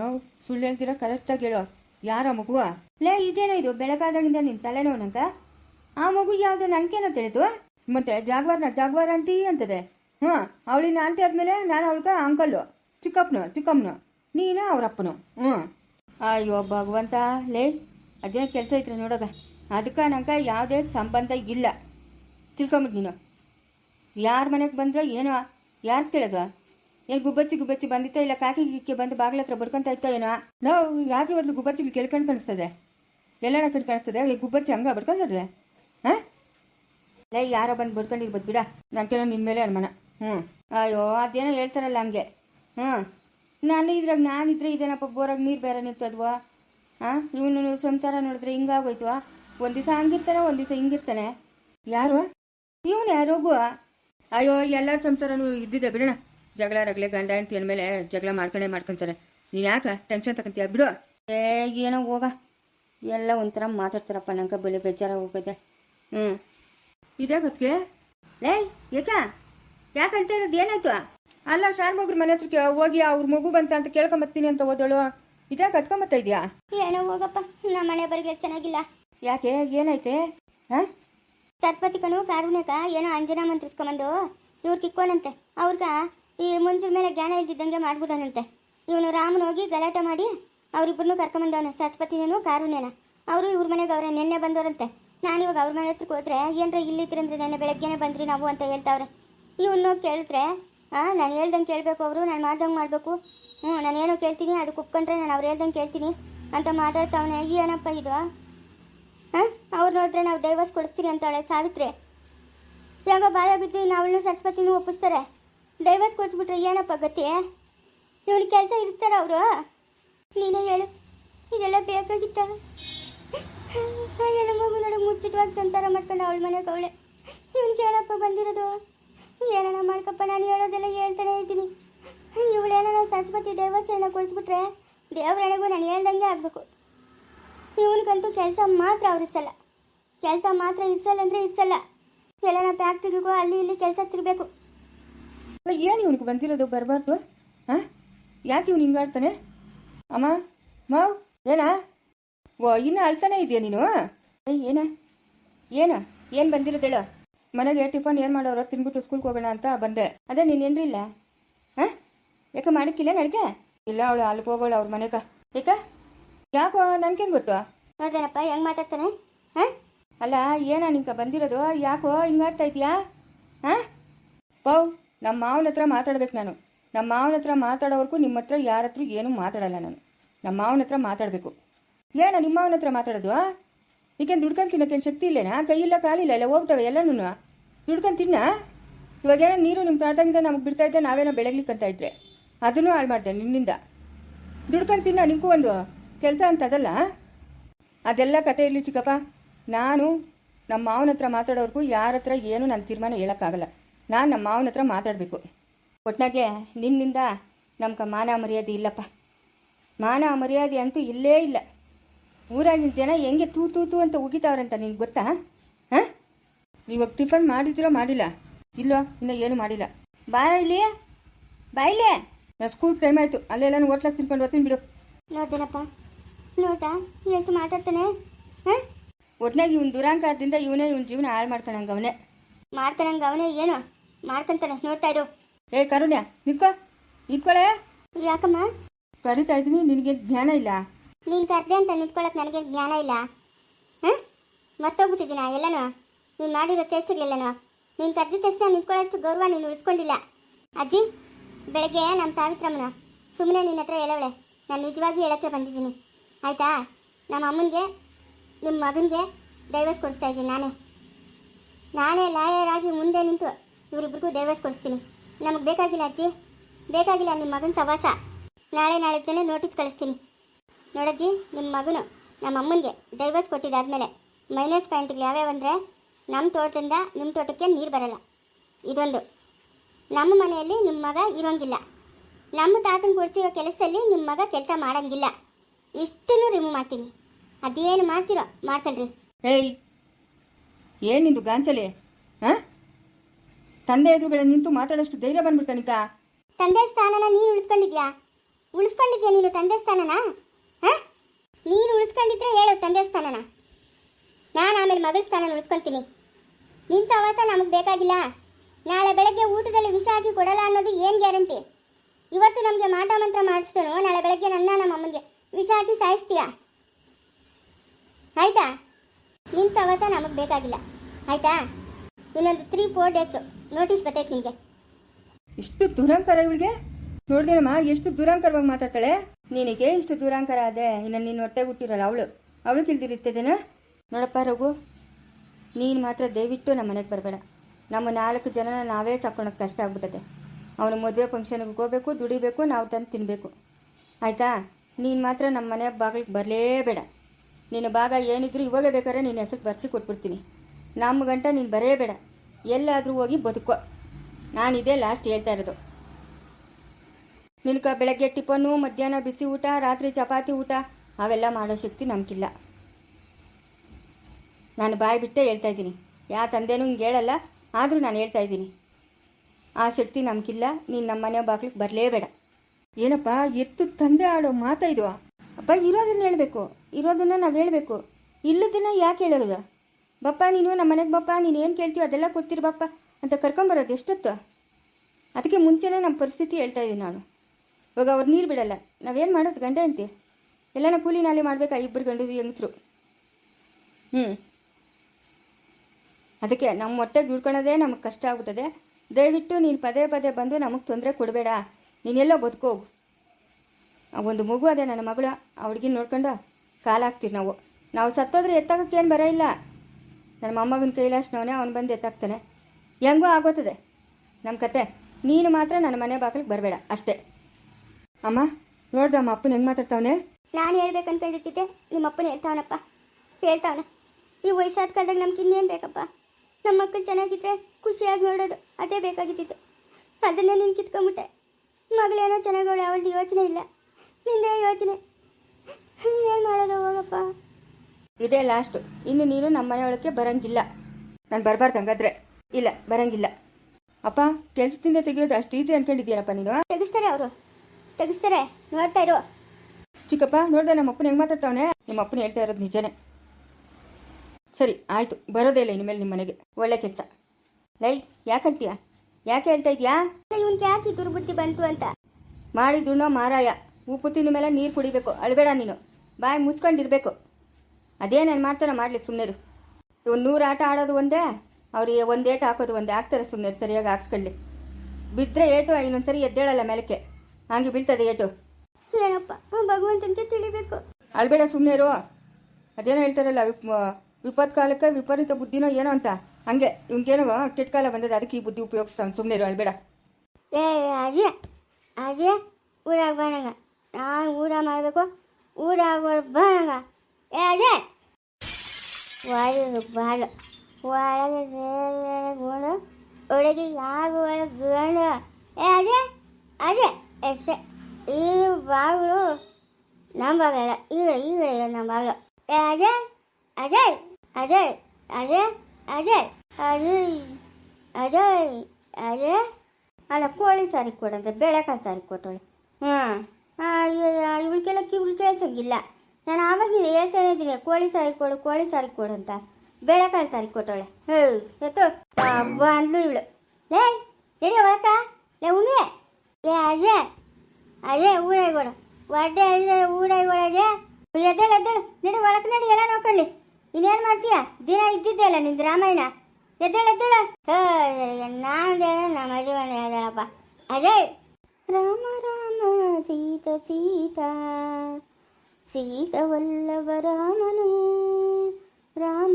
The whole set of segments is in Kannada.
ನಾವು ಸುಳ್ಳು ಹೇಳ್ತೀರಾ ಕರೆಕ್ಟಾಗಿ ಹೇಳೋ. ಯಾರ ಮಗುವ ಲೇ, ಇದೇನೋ ಇದು? ಬೆಳಕಾದಾಗಿಂದ ನಿನ್ನ ತಲೆನೋವನಂತ ಆ ಮಗು ಯಾವುದು ನನಗೇನೋ ತಿಳಿತು ಮತ್ತೆ ಜಾಗ್ವಾರ್ನ ಜಾಗ್ವಾರ್ ಆಂಟಿ ಅಂತದೆ. ಹ್ಞೂ ಅವಳಿನ ಆಂಟಿ ಆದಮೇಲೆ ನಾನು ಅವಳಿಗ ಅಂಕಲ್ಲು. ಚಿಕ್ಕಪ್ಪನು, ಚಿಕ್ಕಮ್ಮನು. ನೀನು ಅವರಪ್ಪನು ಹ್ಞೂ ಅಯ್ಯೋ, ಭಗವಂತ. ಲೇ, ಅದೇನೋ ಕೆಲಸ ಐತ್ರಿ ನೋಡೋದ ಅದಕ್ಕೆ ನಂಗೆ ಯಾವುದೇ ಸಂಬಂಧ ಇಲ್ಲ. ತಿಳ್ಕೊಂಬಿಟ್ಟು ನೀನು. ಯಾರ ಮನೆಗೆ ಬಂದ್ರೋ ಏನೋ, ಯಾರು ತಿಳಿದು? ಏನು ಗುಬ್ಬಚ್ಚಿ ಗುಬ್ಬಚ್ಚಿ ಬಂದಿತ್ತೋ ಇಲ್ಲ ಕಾಕಿ ಗಿಕ್ಕಿ ಬಂದು ಬಾಗಿಲ ಹತ್ರ ಬಡ್ಕೊಂತ ಇತ್ತೋ ಏನೋ? ನಾವು ರಾತ್ರಿ ಮೊದಲು ಗುಬ್ಬಚ್ಚಿ ಕೇಳ್ಕೊಂಡು ಕಾಣಿಸ್ತದೆ. ಎಲ್ಲರ ಕಣ್ ಕಾಣಿಸ್ತದೆ. ಗುಬ್ಬಚ್ಚಿ ಹಂಗ ಬಡ್ಕೊಂತದೆ. ಹಾಂ? ಲೈ, ಯಾರೋ ಬಂದು ಬಡ್ಕೊಂಡಿರ್ಬೋದು ಬಿಡ. ನನಗೇನೋ ನಿನ್ನ ಮೇಲೆ ಅನುಮಾನ. ಹ್ಞೂ ಅಯ್ಯೋ, ಅದೇನೋ ಹೇಳ್ತಾರಲ್ಲ ಹಂಗೆ. ಹ್ಞೂ ನಾನು ಇದ್ರಾಗ ನಾನಿದ್ರೆ ಇದೇನಪ್ಪ, ಬೋರಾಗ ನೀರು ಬೇರೆ ನಿಂತದ್ವಾ? ಹಾಂ? ಇವನು ಸಂಸಾರ ನೋಡಿದ್ರೆ ಹಿಂಗಾಗೋಯ್ತು ಒಂದು ದಿವಸ ಹಂಗಿರ್ತಾನೆ, ಒಂದು ದಿವಸ ಹಿಂಗಿರ್ತಾನೆ. ಯಾರು? ಇವನೇ ಯಾರೋಗುವ ಅಯ್ಯೋ ಎಲ್ಲ ಸಂಸಾರನು ಇದ್ದಿದೆ ಬಿಡೋಣ. ಜಗಳ ರಗಳೆ ಗಂಡ ಅಂತ ಮೇಲೆ ಜಗಳ ಮಾಡ್ಕೊಂಡೇ ಮಾಡ್ಕೊಂತಾರೆ. ನೀನು ಯಾಕ? ಟೆನ್ಷನ್ ತಗೊಂತೀಯ ಬಿಡು. ಏ ಏನೋ ಹೋಗ. ಎಲ್ಲ ಒಂಥರ ಮಾತಾಡ್ತಾರಪ್ಪ ನಂಗೆ ಬಲಿ ಬೇಜಾರ ಹೋಗೋದೆ ಹ್ಞೂ ಇದೇ ಗೊತ್ತಿಗೆ ಲೈ ಏಕ? ಯಾಕೆ ಅಂತ ಇರೋದು? ಏನಾಯ್ತು? ಅಲ್ಲ ಶಾರ್ ಮಗ್ರ ಮನೆ ಹತ್ರಕ್ಕೆ ಹೋಗಿ ಅವ್ರ ಮಗು ಬಂತ ಅಂತ ಕೇಳ್ಕೊಂಬತ್ತೀನಿ ಅಂತ ಓದೋಳು ಇದೇ ಕತ್ಕೊಂಬತ್ತಾ ಇದೆಯಾ? ಏನೋ ಹೋಗಪ್ಪ ನಮ್ಮ ಮನೆ ಬರಿಗೆ ಚೆನ್ನಾಗಿಲ್ಲ. ಯಾಕೆ? ಏನೈತೆ ಹಾಂ? ಸರಸ್ವತಿ ಕನು ಕಾರುಣ್ಯಕ ಏನೋ ಅಂಜನಾ ಮಂತ್ರಿಸ್ಕೊಂಬಂದು ಇವ್ರು ಕಿಕ್ಕೋನಂತೆ. ಅವ್ರಿಗ? ಈ ಮುಂಚಿನ ಮೇಲೆ ಜ್ಞಾನ ಇಲ್ದಿದ್ದಂಗೆ ಮಾಡ್ಬಿಡೋನಂತೆ. ಇವನು ರಾಮನ ಹೋಗಿ ಗಲಾಟೆ ಮಾಡಿ ಅವರಿಬ್ಬರನ್ನೂ ಕರ್ಕೊಂಬಂದವನು. ಸತ್ಪತಿನೇನು ಕಾರುಣ್ಯನ ಅವರು ಇವ್ರ ಮನೆಗೆ ಅವರೇ, ನಿನ್ನೆ ಬಂದವರಂತೆ ನಾನು ಇವಾಗ ಅವ್ರ ಮನೆ ಹತ್ರಕ್ಕೆ ಹೋದ್ರೆ ಏನ್ರ ಇಲ್ಲಿದ್ರಂದ್ರೆ ನೆನ್ನೆ ಬೆಳಗ್ಗೆನೆ ಬಂದ್ರಿ ನಾವು ಅಂತ ಹೇಳ್ತಾವ್ರೆ. ಇವನು ಕೇಳಿದ್ರೆ ಹಾಂ ನಾನು ಹೇಳ್ದಂಗೆ ಕೇಳಬೇಕು ಅವರು, ನಾನು ಮಾಡ್ದಂಗೆ ಮಾಡಬೇಕು. ಹ್ಞೂ ನಾನು ಏನೋ ಕೇಳ್ತೀನಿ ಅದು ಕುಕ್ಕೊಂಡ್ರೆ ನಾನು ಅವ್ರು ಹೇಳ್ದಂಗೆ ಕೇಳ್ತೀನಿ ಅಂತ ಮಾತಾಡ್ತಾವನೆ. ಏನಪ್ಪ ಇದು? ಹಾಂ ಅವ್ರು ನೋಡಿದ್ರೆ ನಾವು ಡೈವರ್ಸ್ ಕೊಡಿಸ್ತೀರಿ ಅಂತಾಳೆ. ಸಾವಿತ್ರಿ ಯಾವಾಗ ಬಾಯ ಬಿದ್ದು ಇನ್ನು ಅವಳನ್ನು ಒಪ್ಪಿಸ್ತಾರೆ. ಡೈವರ್ಸ್ ಕೊಡಿಸ್ಬಿಟ್ರೆ ಏನಪ್ಪ ಗತಿ ಇವಳು ಕೆಲಸ ಇರಿಸ್ತಾರ ಅವರು. ನೀನೇ ಹೇಳು. ಇದೆಲ್ಲ ಬೇಕಾಗಿತ್ತ ಏನೋ ಮಗು ನೋಡು, ಮುಚ್ಚಿಟ್ವಾಗಿ ಸಂಸಾರ ಮಾಡ್ಕೊಂಡು ಅವಳ ಮನೆಗೆ ಅವಳೆ. ಇವನಿಗೆ ಏನಪ್ಪ ಬಂದಿರೋದು? ಏನಾನ ಮಾಡ್ಕಪ್ಪ, ನಾನು ಹೇಳೋದೆಲ್ಲ ಹೇಳ್ತಾನೆ ಇದ್ದೀನಿ. ಇವಳೇನ ಸರಸ್ವತಿ ಡೈವರ್ಸ್ ಏನೋ ಕೊಡಿಸ್ಬಿಟ್ರೆ ದೇವ್ರಣೆಗೂ ನಾನು ಹೇಳ್ದಂಗೆ ಆಗಬೇಕು. ಇವನಿಗಂತೂ ಕೆಲಸ ಮಾತ್ರ ಅವ್ರು ಇರ್ಸಲ್ಲ. ಕೆಲಸ ಮಾತ್ರ ಇರ್ಸಲ್ಲ ಅಂದರೆ ಇರ್ಸಲ್ಲ. ಎಲ್ಲನ ಫ್ಯಾಕ್ಟ್ರಿಗಳಿಗೂ ಅಲ್ಲಿ ಇಲ್ಲಿ ಕೆಲಸ ತಿರ್ಬೇಕು ಅಲ್ಲ ಏನು ಇವನಿಗೆ ಬಂದಿರೋದು? ಬರಬಾರ್ದು? ಹಾಂ ಯಾಕೆ ಇವನು ಹಿಂಗಾಡ್ತಾನೆ ಅಮ್ಮ ಮಾವ್ ಏನಾ? ಓ ಇನ್ನೂ ಅಳ್ತಾನೆ ಇದೆಯಾ ನೀನು? ಏನ? ಏನ? ಏನು ಬಂದಿರೋದೇಳ ಮನೆಗೆ ಟಿಫನ್ ಏನು ಮಾಡೋರು ತಿನ್ಬಿಟ್ಟು ಸ್ಕೂಲ್ಗೆ ಹೋಗೋಣ ಅಂತ ಬಂದೆ. ಅದೇ ನೀನೇನ್ರಿ ಇಲ್ಲ? ಹಾಂ ಯಾಕೆ ಮಾಡಕ್ಕಿಲ್ಲ ನಡ್ಗೆ ಇಲ್ಲ ಅವಳು ಅಲ್ಲಿಗೆ ಹೋಗೋಳು ಅವ್ರ ಮನೆಗೆ. ಏಕ ಯಾಕೋ ನನ್ಗೇನು ಗೊತ್ತು? ನೋಡ್ದೇನಪ್ಪ ಹೆಂಗ್ ಮಾತಾಡ್ತಾನೆ? ಹಾ ಅಲ್ಲ ಏನ ನಿಂಗೆ ಬಂದಿರೋದು? ಯಾಕೋ ಹಿಂಗಾಡ್ತಾ ಇದೀಯಾ? ಹಾಂ ಪೌ ನಮ್ಮ ಮಾವನ ಹತ್ರ ಮಾತಾಡ್ಬೇಕು ನಾನು. ನಮ್ಮ ಮಾವನ ಹತ್ರ ಮಾತಾಡೋವರೆಗೂ ನಿಮ್ಮ ಹತ್ರ ಯಾರ ಹತ್ರ ಏನೂ ಮಾತಾಡಲ್ಲ ನಾನು. ನಮ್ಮ ಮಾವನ ಹತ್ರ ಮಾತಾಡಬೇಕು. ಏನ ನಿಮ್ಮ ಮಾವನ ಹತ್ರ ಮಾತಾಡೋದು ಈಗೇನು ದುಡ್ಕೊಂಡು ತಿನ್ನೋಕ್ಕೇನು ಶಕ್ತಿ ಇಲ್ಲೇನಾ? ಕೈಯಿಲ್ಲ ಕಾಲಿಲ್ಲ ಎಲ್ಲ ಹೋಗ್ತವೆ ಎಲ್ಲನೂ ದುಡ್ಕೊಂಡು ತಿನ್ನ? ಇವಾಗೇನೋ ನೀರು ನಿಮ್ಮ ತಾಟದಿಂದ ನಮಗೆ ಬಿಡ್ತಾ ಇದ್ದೆ, ನಾವೇನೋ ಬೆಳಗ್ಲಿಕ್ಕಂತ ಇದ್ರೆ. ಅದನ್ನು ಹಾಳು ಮಾಡ್ದೆ ನಿನ್ನಿಂದ. ದುಡ್ಕೊಂಡು ತಿನ್ನ ನಿಮಗೂ ಒಂದು ಕೆಲಸ ಅಂತ ಅದಲ್ಲ ಅದೆಲ್ಲ ಕತೆ ಇರಲಿ ಚಿಕ್ಕಪ್ಪ. ನಾನು ನಮ್ಮ ಮಾವನ ಹತ್ರ ಮಾತಾಡೋರ್ಗೂ ಯಾರ ಹತ್ರ ಏನು ನನ್ನ ತೀರ್ಮಾನ ಹೇಳೋಕ್ಕಾಗಲ್ಲ. ನಾನು ನಮ್ಮ ಮಾವನ ಹತ್ರ ಮಾತಾಡಬೇಕು. ಒಟ್ನಾಗೆ ನಿನ್ನಿಂದ ನಮ್ಗೆ ಮಾನ ಮರ್ಯಾದೆ ಇಲ್ಲಪ್ಪ. ಮಾನ ಮರ್ಯಾದೆ ಅಂತೂ ಇಲ್ಲೇ ಇಲ್ಲ. ಊರಾಗಿನ ಜನ ಹೆಂಗೆ ತೂ ತೂ ತೂ ಅಂತ ಉಗಿತಾವ್ರಂತ ನಿನ್ಗೆ ಗೊತ್ತಾ? ಹಾಂ? ಇವಾಗ ಟಿಫನ್ ಮಾಡಿದಿರೋ ಮಾಡಿಲ್ಲ. ಇಲ್ಲೋ ಇನ್ನೂ ಏನು ಮಾಡಿಲ್ಲ. ಬಾರ ಇಲ್ಲಿ. ಬಾಯಿಲೆ ಇಲ್ಲೇ. ನಾನು ಸ್ಕೂಲ್ ಟೈಮ್ ಆಯಿತು. ಅಲ್ಲೆಲ್ಲ ಹೋಟ್ಲಾಗ ತಿನ್ಕೊಂಡು ಬರ್ತೀನಿ ಬಿಡು. ನೋಡ್ದೇನಪ್ಪ ನೋಡ್ತಾ ಎಷ್ಟು ಮಾತಾಡ್ತಾನೆ. ಹಾಂ? ಒಟ್ನಾಗ ಇವನ್ ದುರಾಂಕಾರದಿಂದ ಇವನೇ ಇವನ್ ಜೀವನ ಹಾಳು ಮಾಡ್ಕೊಂಡಂಗ ಅವನೇ. ಮಾಡ್ತಾನಂಗೆ ಅವನೇ ಏನು? ಮಾಡ್ಕೊಂತಾನೆ ನೋಡ್ತಾ ಇರು. ಏ ಕರುಣ್ಯ ನಿಕ್ಕೋ ನಿಕ್ಕೊಳೆ ಯಾಕಮ್ಮ? ಕರಿತಾ ಇದ್ದೀನಿ ನಿನಗೆ ಜ್ಞಾನ ಇಲ್ಲ? ನೀನು ಕರ್ದೆ ಅಂತ ನಿಂತ್ಕೊಳಕ್ ನನಗೆ ಜ್ಞಾನ ಇಲ್ಲ? ಹಾಂ? ಮರ್ತೋಗ್ಬಿಟ್ಟಿದ್ದೀನ ಎಲ್ಲನ? ನೀನು ಮಾಡಿರೋ ಚೇಷ್ಟೆಗಳೆಲ್ಲನೂ? ನೀನು ಕರ್ದ ತಕ್ಷಣ ನಿಂತ್ಕೊಳ್ಳೋಷ್ಟು ಗೌರವ ನೀನು ಉಳಿಸ್ಕೊಂಡಿಲ್ಲ. ಅಜ್ಜಿ ಬೆಳಗ್ಗೆ ನಮ್ಮ ಸಾವಿತ್ರಮ್ಮನ ಸುಮ್ಮನೆ ನಿನ್ನ ಹತ್ರ ಹೇಳವಳೆ. ನಾನು ನಿಜವಾಗಿ ಹೇಳಕ್ಕೆ ಬಂದಿದ್ದೀನಿ. ಆಯಿತಾ? ನಮ್ಮ ಅಮ್ಮನಿಗೆ ನಿಮ್ಮ ಮಗನಿಗೆ ಡೈವರ್ಸ್ ಕೊಡಿಸ್ತಾ ಇದ್ದೀನಿ ನಾನೇ. ನಾನೇ ಲಾಯರ್ ಆಗಿ ಮುಂದೆ ನಿಂತು ಇವರಿಬ್ರಿಗೂ ಡೈವರ್ಸ್ ಕೊಡಿಸ್ತೀನಿ ನಮಗೆ ಬೇಕಾಗಿಲ್ಲ ಅಜ್ಜಿ. ಬೇಕಾಗಿಲ್ಲ ನಿಮ್ಮ ಮಗನ ಸವಾಸ ನಾಳೆ ನಾಳೆ ನೋಟಿಸ್ ಕಳಿಸ್ತೀನಿ. ನೋಡಜ್ಜಿ ನಿಮ್ಮ ಮಗನು ನಮ್ಮ ಅಮ್ಮನಿಗೆ ಡೈವರ್ಸ್ ಕೊಟ್ಟಿದ್ದಾದಮೇಲೆ ಮೈನಸ್ ಪಾಯಿಂಟ್ಗಳು ಯಾವ್ಯಾವಂದರೆ ನಮ್ಮ ತೋಟದಿಂದ ನಿಮ್ಮ ತೋಟಕ್ಕೆ ನೀರು ಬರಲ್ಲ. ಇದೊಂದು. ನಮ್ಮ ಮನೆಯಲ್ಲಿ ನಿಮ್ಮ ಮಗ ಇರೋಂಗಿಲ್ಲ. ನಮ್ಮ ತಾತನ ಕೊಡ್ತಿರೋ ಕೆಲಸದಲ್ಲಿ ನಿಮ್ಮ ಮಗ ಕೆಲಸ ಮಾಡೋಂಗಿಲ್ಲ. ಇಷ್ಟನ್ನು ರಿಮೂವ್ ಮಾಡ್ತೀನಿ. ಅದೇನು ಮಾಡ್ತೀರೋ ಮಾಡ್ಕೊಳ್ರಿ. ಏಯ್ ಏನಿಂದು ಗಾಂಚಲಿ? ತಂದೆ ಎದುರುಗಡೆ ನಿಂತು ಮಾತಾಡೋಷ್ಟು ಧೈರ್ಯ ಬಂದ್ಬಿಡ್ತಾನಿಕ ತಂದೆ ಸ್ಥಾನನ ನೀನು ಉಳಿಸ್ಕೊಂಡಿದ್ಯಾ? ಉಳಿಸ್ಕೊಂಡಿದ್ಯಾ ನೀನು ತಂದೆ ಸ್ಥಾನನ? ನೀನು ಉಳಿಸ್ಕೊಂಡಿದ್ರೆ ಹೇಳು ತಂದೆ ಸ್ಥಾನನ. ನಾನು ಆಮೇಲೆ ಮಗಳ ಸ್ಥಾನ ಉಳಿಸ್ಕೊಂತೀನಿ. ನಿನ್ನ ಸಹವಾಸ ನಮಗೆ ಬೇಕಾಗಿಲ್ಲ. ನಾಳೆ ಬೆಳಗ್ಗೆ ಊಟದಲ್ಲಿ ವಿಷ ಹಾಕಿ ಕೊಡಲ್ಲ ಅನ್ನೋದು ಏನು ಗ್ಯಾರಂಟಿ? ಇವತ್ತು ನಮಗೆ ಮಾಟ ಮಂತ್ರ ಮಾಡಿಸ್ತೇನೋ ನಾಳೆ ಬೆಳಗ್ಗೆ ನನ್ನ ನಮ್ಮ ಅಮ್ಮನಿಗೆ ವಿಷ ಹಾಕಿ ಸಾಯಿಸ್ತೀಯಾ? ಆಯಿತಾ? ನಿನ್ನ ಸಹವಾಸ ನಮಗೆ ಬೇಕಾಗಿಲ್ಲ. ಆಯಿತಾ? ಇನ್ನೊಂದು ತ್ರೀ ಫೋರ್ ಡೇಸು ನೋಟಿಸ್ ಬರ್ತೈತೆ ನಿಮಗೆ. ಇಷ್ಟು ದುರಂಕಾರ ಇವಳಿಗೆ? ನೋಡ್ದೇನಮ್ಮ ಎಷ್ಟು ದುರಂಕಾರವಾಗಿ ಮಾತಾಡ್ತಾಳೆ? ನಿನಗೆ ಇಷ್ಟು ದುರಂಕಾರ ಅದೇ ಇನ್ನು ನೀನು ಹೊಟ್ಟೆ ಹುಟ್ಟಿರಲ್ಲ ಅವಳು. ಅವಳು ತಿಳಿದಿರುತ್ತದೇನಾ ನೋಡಪ್ಪ ರಘು, ನೀನು ಮಾತ್ರ ದಯವಿಟ್ಟು ನಮ್ಮ ಮನೆಗೆ ಬರಬೇಡ. ನಮ್ಮ ನಾಲ್ಕು ಜನನ ನಾವೇ ಸಾಕೊಳ್ಳೋದು ಕಷ್ಟ ಆಗ್ಬಿಟ್ಟದೆ ಅವನು ಮದುವೆ ಫಂಕ್ಷನ್ಗೆ ಹೋಗ್ಬೇಕು, ದುಡಿಬೇಕು, ನಾವು ತಂದು ತಿನ್ನಬೇಕು ಆಯಿತಾ? ನೀನು ಮಾತ್ರ ನಮ್ಮ ಮನೆ ಬಾಗಿಲಿಗೆ ಬರಲೇಬೇಡ. ನಿನ್ನ ಭಾಗ ಏನಿದ್ರು ಇವಾಗೇ ಬೇಕಾದ್ರೆ ನಿನ್ನ ಹೆಸರು ಬರ್ಸಿ ಕೊಟ್ಬಿಡ್ತೀನಿ. ನಮ್ಮ ಗಂಟ ನೀನು ಬರೇಬೇಡ ಎಲ್ಲಾದರೂ ಹೋಗಿ ಬದುಕೋ ನಾನಿದೆ ಲಾಸ್ಟ್ ಹೇಳ್ತಾ ಇರೋದು. ನಿನಕ ಬೆಳಗ್ಗೆ ಟಿಫನ್ನು, ಮಧ್ಯಾಹ್ನ ಬಿಸಿ ಊಟ, ರಾತ್ರಿ ಚಪಾತಿ ಊಟ, ಅವೆಲ್ಲ ಮಾಡೋ ಶಕ್ತಿ ನಮಗಿಲ್ಲ ನಾನು ಬಾಯಿ ಬಿಟ್ಟೇ ಹೇಳ್ತಾ ಇದ್ದೀನಿ. ಯಾ ತಂದೆನೂ ಹಿಂಗೆ ಹೇಳಲ್ಲ, ಆದರೂ ನಾನು ಹೇಳ್ತಾ ಇದ್ದೀನಿ. ಆ ಶಕ್ತಿ ನಮಗಿಲ್ಲ ನೀನು ನಮ್ಮ ಮನೆ ಬಾಗ್ಲಿಗೆ ಬರಲೇಬೇಡ. ಏನಪ್ಪ, ಎತ್ತು ತಂದೆ ಆಡೋ ಮಾತಾ ಇದು ಅಪ್ಪ ಇರೋದನ್ನ ಹೇಳಬೇಕು. ಇರೋದನ್ನ ನಾವು ಹೇಳಬೇಕು. ಇಲ್ಲದನ್ನ ಯಾಕೆ ಹೇಳೋದು? ಬಪ್ಪ, ನೀನು ನಮ್ಮ ಮನೆಗೆ ಬಪ್ಪ, ನೀನು ಏನು ಕೇಳ್ತೀವೋ ಅದೆಲ್ಲ ಕೊಡ್ತೀರಿ ಬಪ್ಪ ಅಂತ ಕರ್ಕೊಂಬರೋದು ಎಷ್ಟೊತ್ತು? ಅದಕ್ಕೆ ಮುಂಚೆನೇ ನಮ್ಮ ಪರಿಸ್ಥಿತಿ ಹೇಳ್ತಾ ಇದ್ದೀನಿ ನಾನು. ಇವಾಗ ಅವ್ರು ನೀರು ಬಿಡಲ್ಲ. ನಾವೇನು ಮಾಡೋದು, ಗಂಡ ಅಂತೆ ಎಲ್ಲನ ಕೂಲಿ ನಾಲಿ ಮಾಡಬೇಕಾ ಇಬ್ಬರು ಗಂಡು ಹೆಂಗಸರು? ಹ್ಞೂ ಅದಕ್ಕೆ ನಮ್ಮ ಹೊಟ್ಟೆಗೆ ದುಡ್ಕೊಳ್ಳೋದೇ ನಮಗೆ ಕಷ್ಟ ಆಗ್ಬಿಟ್ಟದೆ. ದಯವಿಟ್ಟು ನೀನು ಪದೇ ಪದೇ ಬಂದು ನಮಗೆ ತೊಂದರೆ ಕೊಡಬೇಡ. ನೀನೆಲ್ಲೋ ಬದುಕೋಗು ಆ ಒಂದು ಮಗು ಅದೇ ನನ್ನ ಮಗಳು. ಅವಳಿಗೆ ನೋಡ್ಕೊಂಡು ಕಾಲಾಗ್ತೀರಿ ನಾವು. ನಾವು ಸತ್ತೋದ್ರೆ ಎತ್ತಾಕಕ್ಕೇನು ಬರೋ ಇಲ್ಲ. ನನ್ನ ಮೊಮ್ಮಗನ ಕೈಲಾಶ್ನವನೇ ಅವನು ಬಂದು ಎತ್ತಾಗ್ತಾನೆ ಹೆಂಗೂ ಆಗೋತದೆ. ನಮ್ಮ ಕತೆ, ನೀನು ಮಾತ್ರ ನನ್ನ ಮನೆ ಬಾಗಿಲಿಗೆ ಬರಬೇಡ, ಅಷ್ಟೇ. ಅಮ್ಮ, ನೋಡ್ದೆ ಅಮ್ಮ ಅಪ್ಪನ ಹೆಂಗೆ ಮಾತಾಡ್ತಾವನೆ? ನಾನು ಹೇಳ್ಬೇಕಂತ ನಿಮ್ಮ ಅಪ್ಪನ ಹೇಳ್ತಾವನಪ್ಪ. ಹೇಳ್ತಾವನ. ಈ ವಯಸ್ಸಾದ ಕಾಲದಾಗ ನಮ್ಗೆ ಇನ್ನೇನು ಬೇಕಪ್ಪ? ನಮ್ಮ ಮಕ್ಕಳು ಚೆನ್ನಾಗಿದ್ರೆ ಖುಷಿಯಾಗಿ ನೋಡೋದು ಅದೇ ಬೇಕಾಗಿದ್ದಿತ್ತು. ಅದನ್ನೇ ನೀನು ಕಿತ್ಕೊಂಬಿಟ್ಟೆ. ಮಗಳೇನೋ ಚೆನ್ನಾಗವಳೆ ಅವಳದ್ದು ಯೋಚನೆ ಇಲ್ಲ. ನಿಂದೇ ಯೋಚನೆ ಏನು ಮಾಡೋದು ಹೋಗಪ್ಪ ಇದೇ ಲಾಸ್ಟು ಇನ್ನು ನೀನು ನಮ್ಮ ಮನೆ ಒಳಕ್ಕೆ ಬರಂಗಿಲ್ಲ. ನಾನು ಬರಬಾರ್ದು ಹಂಗಾದ್ರೆ ಇಲ್ಲ ಬರಂಗಿಲ್ಲ. ಅಪ್ಪ ಕೆಲಸದಿಂದ ತೆಗಿಯೋದು ಅಷ್ಟು ಈಸಿ ಅನ್ಕೊಂಡಿದ್ಯಾನಪ್ಪ ನೀನು ತೆಗಿಸ್ತಾರೆ ಅವರು. ತೆಗಿಸ್ತಾರೆ. ನೋಡ್ತಾ ಇರು. ಚಿಕ್ಕಪ್ಪ ನೋಡ್ದೆ ನಮ್ಮ ಅಪ್ಪನ ಹೆಂಗೆ ಮಾತಾಡ್ತಾವನೆ? ನಿಮ್ಮ ಅಪ್ಪನ ಹೇಳ್ತಾ ಇರೋದು ನಿಜನೇ. ಸರಿ ಆಯಿತು. ಬರೋದೇ ಇಲ್ಲ ಇನ್ಮೇಲೆ ನಿಮ್ಮ ಮನೆಗೆ. ಒಳ್ಳೆ ಕೆಲಸ. ಲೈ ಯಾಕೆ ಹೇಳ್ತೀಯ ಯಾಕೆ ಹೇಳ್ತಾ ಇದೀಯಾ? ಇವನ್ಗೆ ಯಾಕೆ ದುರ್ಬುದ್ಧಿ ಬಂತು ಅಂತ? ಮಾಡಿದ್ರು ಮಾರಾಯ. ಉಪ್ಪು ತಿನ್ನ ಮೇಲೆ ನೀರು ಕುಡಿಬೇಕು. ಅಳಬೇಡ ನೀನು. ಬಾಯಿ ಮುಚ್ಕೊಂಡಿರ್ಬೇಕು. ಅದೇ ನಾನು ಮಾಡ್ತಾರ ಮಾಡಲಿ ಸುಮ್ಮನೆರು ಇವ ನೂರು ಆಟ ಆಡೋದು ಒಂದೇ ಅವ್ರಿಗೆ ಒಂದು ಏಟು ಹಾಕೋದು ಒಂದೇ. ಹಾಕ್ತಾರೆ ಸುಮ್ಮನೆ ಸರಿಯಾಗಿ ಹಾಕ್ಸ್ಕೊಳ್ಳಿ. ಬಿದ್ದರೆ ಏಟು ಇನ್ನೊಂದ್ಸರಿ ಎದ್ದೇಳಲ್ಲ ಮೇಲಕ್ಕೆ. ಹಂಗೆ ಬೀಳ್ತದೆ ಏಟು. ಏನಪ್ಪ ಭಗವಂತನಿಗೆ ತಿಳಿಬೇಕು. ಅಳ್ಬೇಡ ಸುಮ್ಮನೆ ಇರು ಅದೇನೋ ಹೇಳ್ತಾರಲ್ಲ ವಿಪ್ ವಿಪತ್ ಕಾಲಕ್ಕೆ ವಿಪರೀತ ಬುದ್ಧಿನೋ ಏನೋ ಅಂತ. ಹಂಗೆ ಇವ್ನಿಗೇನೋ ಕೆಟ್ಟ ಕಾಲ ಬಂದದ ಅದಕ್ಕೆ ಈ ಬುದ್ಧಿ ಉಪಯೋಗಿಸ್ತಾನೆ ಸುಮ್ಮನೆ ಇರು ಅಳ್ಬೇಡ. ಏ ಅಜಯ್ ಅಜಯ್ ಊರಾಗ ಬಾನಂಗ ನಾನು ಊರ ಮಾಡಬೇಕು ಊರಾಗ ಬಾನಂಗ ಏ ಅಜಯ್! ಒಳಗೆ ಬಾಳ ಒಳಗೆ ಗೋಣ. ಒಳಗೆ ಯಾವ ಅದೇ ಗೋಣ? ಏ, ಅಜಯ್ ಎಷ್ಟೇ ಈಗ ಬಾಗಿಲು ನಮ್ಮ ಈಗ ಈಗ ಇಲ್ಲ ನಮ್ಮ ಬಾಗಿಲು. ಏ, ಅಜಯ್ ಅಜಯ್ ಅಜಯ್ ಅಜಯ್ ಅಜಯ್ ಅಜಯ್ ಅಜಯ್ ಅಲ್ಲ, ಕೋಳಿ ಸಾರಿ ಕೊಡಂತ ಬೇಳೆಕಾಳು ಸಾರಿ ಕೊಟ್ಟಳು ಹಾಂ ಇವಳಿಗೆಲ್ಲ ಕಿವ್ಳು ಕೇಳ್ಸಂಗಿಲ್ಲ ನಾನು ಆವಾಗಿಂದ ಹೇಳ್ತಾನೆ ಇದ್ದೀನಿ ಕೋಳಿ ಸಾರಿ ಕೊಡು, ಕೋಳಿ ಸಾರಿ ಕೊಡು ಅಂತ. ಬೇಳೆಕಾಳು ಸಾರಿ ಕೊಟ್ಟವಳೆ. ಹೇ ಹಬ್ಬ ಅಂದ್ಲು ಇವಳು. ಲೇ ನಡಿ ಒಳಕ ಲೇ ಉಮೆ ಏ ಅಜಯ್. ಊರಾಗಿ ಕೊಡು ಒಡ್ಡೆ ಅಜಯ್ ಒಳಗೆ ಎದ್ದೇಳು ಎದ್ದೇಳು. ನಡಿ ಒಳಕ್ಕೆ ನಡಿ, ಎಲ್ಲ ನೋಡ್ಕೊಳ್ಳಿ. ಇನ್ನೇನು ಮಾಡ್ತೀಯ? ದಿನ ಇದ್ದಿದ್ದೆ ಅಲ್ಲ ನಿಂದು ರಾಮಾಯಣ? ಎದ್ದೇಳು ಎದ್ದೇಳು. ನಾನು ನಮ್ಮ ಅಜೀವನ ಹೇಳ್ದಳಪ್ಪ. ಅಜಯ್. ರಾಮ ರಾಮ, ಸೀತ, ಸೀತಾ. సీత వల్లవ రామను రామ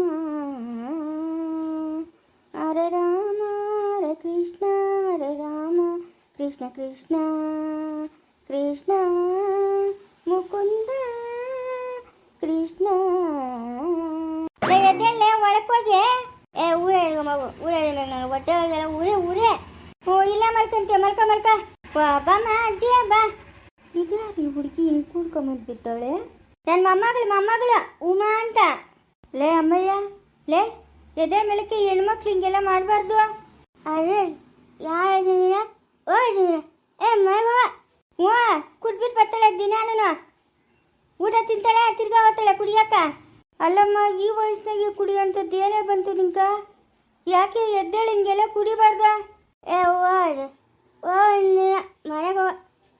అర రామ హర కృష్ణ హర రామ కృష్ణ కృష్ణ కృష్ణ ముకుంద కೃಷ್ಣ ಎದ್ದೆಲ್ಲ ಒಳಕೋಗೆ ಏ ಊರೇ ಮಗು ಊರೇ ನನಗೆ ಹೊಟ್ಟೆ ಊರೇ ಊರೇ ಹ್ಞೂ ಇಲ್ಲ ಮಲ್ಕಂತೀಯ ಮಲ್ಕ ಮಲ್ಕ ಬಾ ಬಾ ಅಜ್ಜಿ ಬಾ ಯಾರು ಈ ಹುಡುಗಿ? ಹಿಂಗೆ ಕೂಡ್ಕೊಂಬಂದು ಬಿದ್ದಾಳೆ ನನ್ನ ಮೊಮ್ಮಗಳು ಮೊಮ್ಮಗಳು, ಉಮಾ ಅಂತ. ಲೇ ಅಮ್ಮಯ್ಯ, ಲೇ, ಎದೆ ಮೇಲಕ್ಕೆ ಹೆಣ್ಮಕ್ಳು ಹಿಂಗೆಲ್ಲ ಮಾಡಬಾರ್ದು. ಅದೇ ಯಾರ ಓ ಏ, ಮೈ ಹ್ಞೂ ಕುಡ್ಬಿಟ್ಟು ಬರ್ತಾಳೆ ದಿನಾನು ಊಟ ತಿಂತಾಳೆ, ತಿರ್ಗಾ ಹೋಗ್ತಾಳೆ ಕುಡಿಯಕ್ಕ. ಅಲ್ಲಮ್ಮ, ಈ ವಯಸ್ಸಿನಾಗೆ ಕುಡಿಯುವಂಥದ್ದು ಏನೇ ಬಂತು ನಿಂಕ ಯಾಕೆ ಎದ್ದೇಳು ಹಿಂಗೆಲ್ಲ ಕುಡಿಬಾರ್ದ? ಏ ಓ ನೀನು ಮನೆಗೆ ಹೋಗ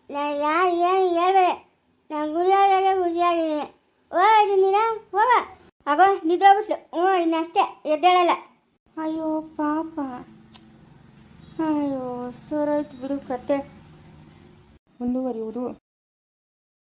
ನಾನು ಯಾರು ಏನು ಹೇಳ್ಬೇಡ ನಾನು ಗುಡಿಯೋದಾಗೆ ಖುಷಿಯಾಗಿದ್ದೀನಿ ಓ ನೀನ ಹೋಗ ಆಗೋ ನಿದ್ದೋಗ್ಬಿಟ್ಲು ಹ್ಞೂ ಇನ್ನಷ್ಟೇ ಎದ್ದೇಳಲ್ಲ. ಅಯ್ಯೋ ಪಾಪ. ಅಯ್ಯೋ ಸರೋಯ್ತು ಬಿಡು ಕತೆ. ಮುಂದುವರಿಯುವುದು.